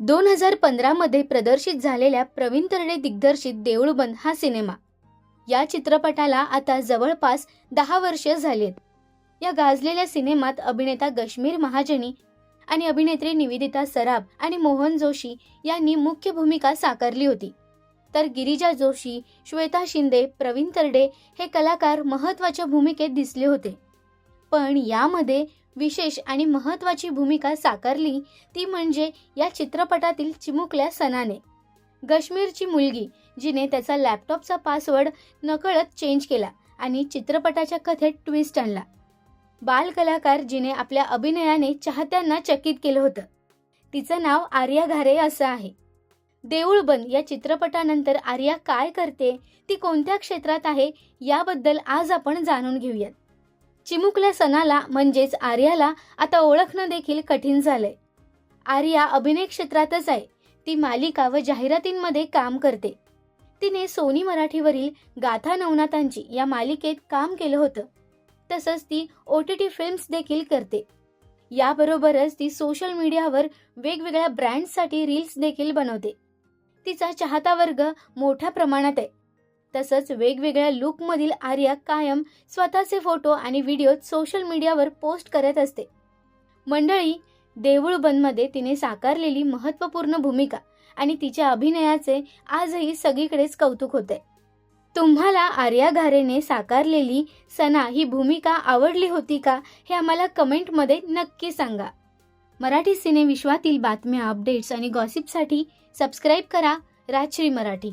दोन हजार पंधरामध्ये प्रदर्शित झालेल्या प्रवीण तरडे दिग्दर्शित देऊळबंद हा सिनेमा. या चित्रपटाला आता जवळपास दहा वर्ष झाली आहेत या गाजलेल्या सिनेमात अभिनेता गश्मीर महाजनी आणि अभिनेत्री निवेदिता सराफ आणि मोहन जोशी यांनी मुख्य भूमिका साकारली होती. तर गिरिजा जोशी श्वेता शिंदे प्रवीण तरडे हे कलाकार महत्त्वाच्या भूमिकेत दिसले होते. पण यामध्ये विशेष आणि महत्त्वाची भूमिका साकारली ती म्हणजे या चित्रपटातील चिमुकल्या सनाने गश्मीरची मुलगी जिने त्याचा लॅपटॉपचा पासवर्ड नकळत चेंज केला आणि चित्रपटाच्या कथेत ट्विस्ट आणला. बाल कलाकार जिने आपल्या अभिनयाने चाहत्यांना चकित केलं होतं. तिचं नाव आर्या घारे असं आहे. देऊळबंद या चित्रपटानंतर आर्या काय करते ती कोणत्या क्षेत्रात आहे याबद्दल आज आपण जाणून घेऊयात. चिमुकल्या सणाला म्हणजेच आर्याला आता ओळखणं देखील कठीण झालंय. आर्या अभिनय क्षेत्रातच आहे. ती मालिका व जाहिरातींमध्ये काम करते. तिने सोनी मराठीवरील गाथा नवनाथांची या मालिकेत काम केलं होतं. तसंच ती ओ टी टी फिल्म्स देखील करते. याबरोबरच ती सोशल मीडियावर वेगवेगळ्या ब्रँड्ससाठी रील्स देखील बनवते. तिचा चाहता वर्ग मोठ्या प्रमाणात आहे. तसंच वेगवेगळ्या लुकमधील आर्या कायम स्वतःचे फोटो आणि व्हिडिओ सोशल मीडियावर पोस्ट करत असते. मंडळी देऊळ बनमध्ये तिने साकारलेली महत्त्वपूर्ण भूमिका आणि तिच्या अभिनयाचे आजही सगळीकडेच कौतुक होते. तुम्हाला आर्या घारेने साकारलेली सना ही भूमिका आवडली होती का हे आम्हाला कमेंटमध्ये नक्की सांगा. मराठी सिनेविश्वातील बातम्या अपडेट्स आणि गॉसिपसाठी सबस्क्राईब करा राजश्री मराठी.